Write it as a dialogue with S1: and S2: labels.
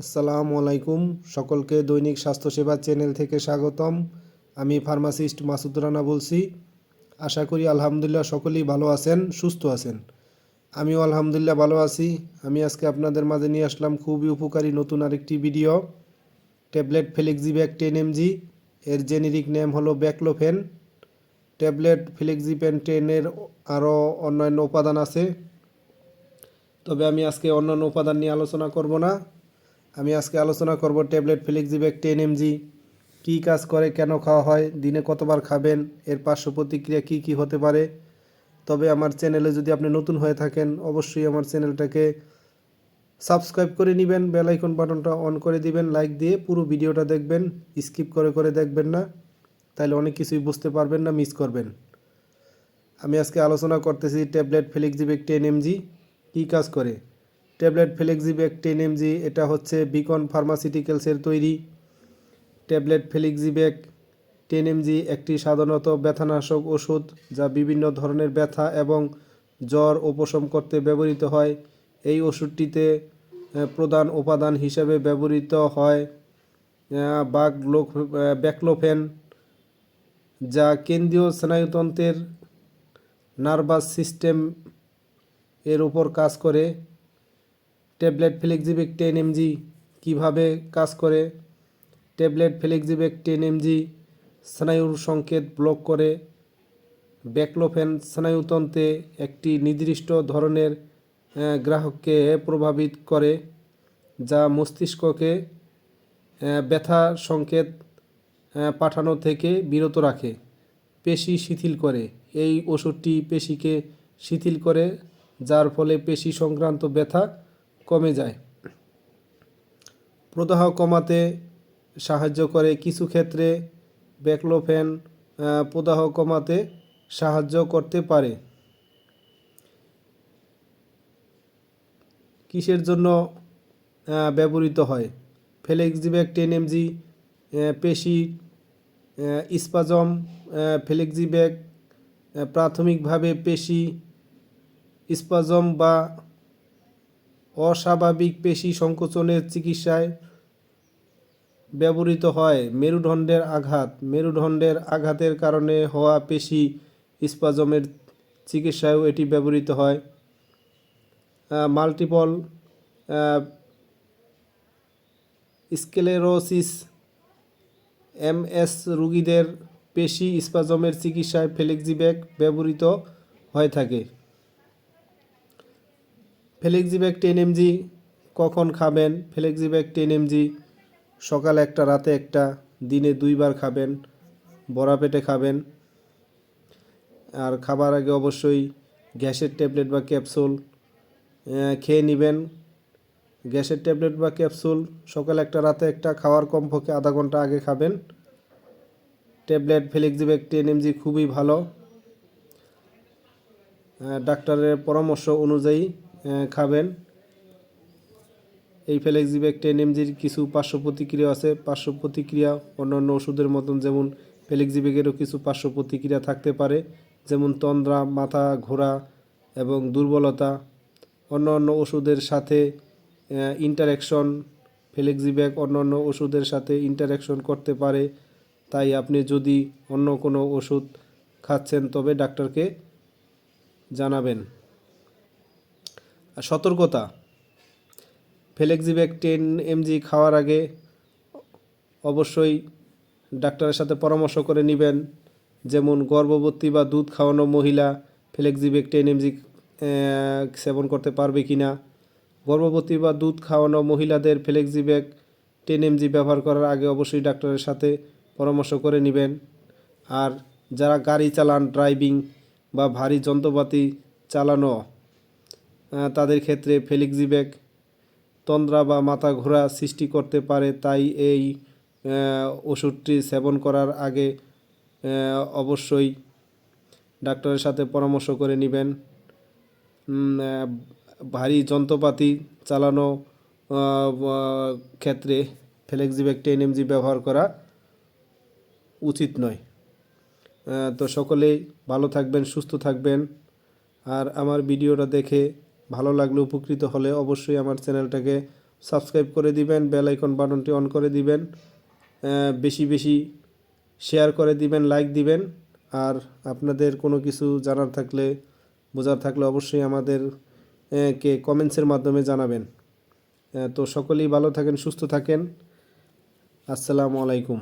S1: আসসালামু আলাইকুম। সকলকে দৈনিক স্বাস্থ্যসেবা চ্যানেল থেকে স্বাগতম। আমি ফার্মাসিস্ট মাসুদ রানা বলছি। আশা করি আলহামদুলিল্লাহ সকলেই ভালো আছেন, সুস্থ আছেন। আমিও আলহামদুলিল্লাহ ভালো আছি। আমি আজকে আপনাদের মাঝে নিয়ে আসলাম খুবই উপকারী নতুন আরেকটি video. Tablet Flexibac ten MG. এর জেনেরিক নেম হলো ব্যাকলোফেন। ট্যাবলেট ফ্লেক্সিপেন টেনের আরও অন্যান্য উপাদান আছে। তবে আমি আজকে অন্যান্য উপাদান নিয়ে আলোচনা করব না। আমি আজকে আলোচনা করব ট্যাবলেট ফ্লেক্সিব্যাক টেন এমজি, কী কাজ করে, কেন খাওয়া হয়, দিনে কতবার খাবেন, এর পার্শ্ব প্রতিক্রিয়া কী কী হতে পারে। তবে আমার চ্যানেলে যদি আপনি নতুন হয়ে থাকেন, অবশ্যই আমার চ্যানেলটাকে সাবস্ক্রাইব করে নেবেন, বেল আইকন বাটনটা অন করে দিবেন, লাইক দিয়ে পুরো ভিডিওটা দেখবেন, স্কিপ করে করে দেখবেন না তাহলে অনেক কিছুই বুঝতে পারবেন না, মিস করবেন। আমি আজকে আলোচনা করতেছি ট্যাবলেট ফ্লেক্সিবেক টেন এমজি, কী কাজ করে। ট্যাবলেট ফ্লেক্সিবেক টেন এমজি, এটা হচ্ছে বিকন ফার্মাসিউটিক্যালসের তৈরি। ট্যাবলেট ফ্লেক্সিবেক টেন এমজি একটি সাধারণত ব্যথানাশক ওষুধ যা বিভিন্ন ধরনের ব্যথা এবং জ্বর উপশম করতে ব্যবহৃত হয়। এই ওষুধটিতে প্রধান উপাদান হিসেবে ব্যবহৃত হয় বাগলো ব্যাকলোফেন, যা কেন্দ্রীয় স্নায়ুতন্ত্রের নার্ভাস সিস্টেম এর উপর কাজ করে। ট্যাবলেট ফ্লেক্সিবেক টেন এমজি কীভাবে কাজ করে? ট্যাবলেট ফ্লেক্সিবেক টেন এমজি স্নায়ুর সংকেত ব্লক করে। ব্যাকলোফেন স্নায়ুতন্ত্রে একটি নির্দিষ্ট ধরনের গ্রাহককে প্রভাবিত করে, যা মস্তিষ্ককে ব্যথা সংকেত পাঠানো থেকে বিরত রাখে। পেশি শিথিল করে। এই ওষুধটি পেশিকে শিথিল করে, যার ফলে পেশি সংক্রান্ত ব্যথা কমে যায়। প্রদাহ কমাতে সাহায্য করে কিছু ক্ষেত্রে ব্যাকলোফেন প্রদাহ কমাতে সাহায্য করতে পারে। কিসের জন্য ব্যবহৃত হয়? ফ্লেক্সিব্যাক টেন এমজি পেশি আহ, ফ্লেক্সিব্যাক প্রাথমিকভাবে পেশি ইস্পাজম বা অস্বাভাবিক পেশি সংকোচনের চিকিৎসায় ব্যবহৃত হয়। মেরুদণ্ডের আঘাত। মেরুদণ্ডের আঘাতের কারণে হওয়া পেশি স্পাজমের চিকিৎসায়ও এটি ব্যবহৃত হয়। মাল্টিপল স্কেলেরোসিস, এমএস রোগীদের পেশি স্পাজমের চিকিৎসায় ফ্লেক্সিব্যাক ব্যবহৃত হয়ে থাকে। ফ্লেক্সিব্যাক টেন এমজি কখন খাবেন? ফ্লেক্সিব্যাক টেন এমজি সকালে একটা, রাতে একটা, দিনে দুইবার খাবেন, বড়া পেটে খাবেন। আর খাবার আগে অবশ্যই গ্যাসের ট্যাবলেট বা ক্যাপসুল খেয়ে নেবেন। গ্যাসের ট্যাবলেট বা ক্যাপসুল সকালে একটা, রাতে একটা, খাওয়ার কমপক্ষে আধা ঘণ্টা আগে খাবেন। ট্যাবলেট ফ্লেক্সিব্যাক টেন এমজি খুবই ভালো। ডাক্তারের পরামর্শ অনুযায়ী খাবেন। এই ফ্লেক্সিব্যাক টেন এমজির কিছু পার্শ্ব প্রতিক্রিয়া আছে। পার্শ্ব প্রতিক্রিয়া অন্যান্য ওষুধের মতন যেমন ফ্লেক্সিব্যাগেরও কিছু পার্শ্ব প্রতিক্রিয়া থাকতে পারে, যেমন তন্দ্রা, মাথা ঘোরা এবং দুর্বলতা। অন্য অন্য ওষুধের সাথে ইন্টারাকশন ফ্লেক্সিব্যাগ অন্য অন্য ওষুধের সাথে ইন্টারাকশন করতে পারে। তাই আপনি যদি অন্য কোনো ওষুধ খাচ্ছেন, তবে ডাক্তারকে জানাবেন। সতর্কতা। ফ্লেক্সিব্যাক টেন এমজি খাওয়ার আগে অবশ্যই ডাক্তারের সাথে পরামর্শ করে নেবেন। যেমন গর্ভবতী বা দুধ খাওয়ানো মহিলা ফ্লেক্সিব্যাক টেন এমজি সেবন করতে পারবে কি না গর্ভবতী বা দুধ খাওয়ানো মহিলাদের ফ্লেক্সিব্যাক টেন এমজি ব্যবহার করার আগে অবশ্যই ডাক্তারের সাথে পরামর্শ করে নেবেন। আর যারা গাড়ি চালান, ড্রাইভিং বা ভারী যন্ত্রপাতি চালানো তাদের ক্ষেত্রে ফ্লেক্সিব্যাক তন্দ্রা বা মাথা ঘোরা সৃষ্টি করতে পারে, তাই এই ওষুধটি সেবন করার আগে অবশ্যই ডাক্তারের সাথে পরামর্শ করে নেবেন। ভারী যন্ত্রপাতি চালানো ক্ষেত্রে ফ্লেক্সিব্যাক টেন এমজি ব্যবহার করা উচিত নয়। তো সকলেই ভালো থাকবেন, সুস্থ থাকবেন। আর আমার ভিডিওটা দেখে ভালো লাগলে উপকৃত হলে অবশ্যই আমার চ্যানেলটাকে সাবস্ক্রাইব করে দিবেন, বেল আইকন বাটনটি অন করে দিবেন বেশি বেশি শেয়ার করে দিবেন, লাইক দিবেন, আর আপনাদের কোনো কিছু জানার থাকলে, বোঝার থাকলে অবশ্যই আমাদের কে কমেন্টসের মাধ্যমে জানাবেন। তো সকলেই ভালো থাকেন, সুস্থ থাকেন। আসসালামু আলাইকুম।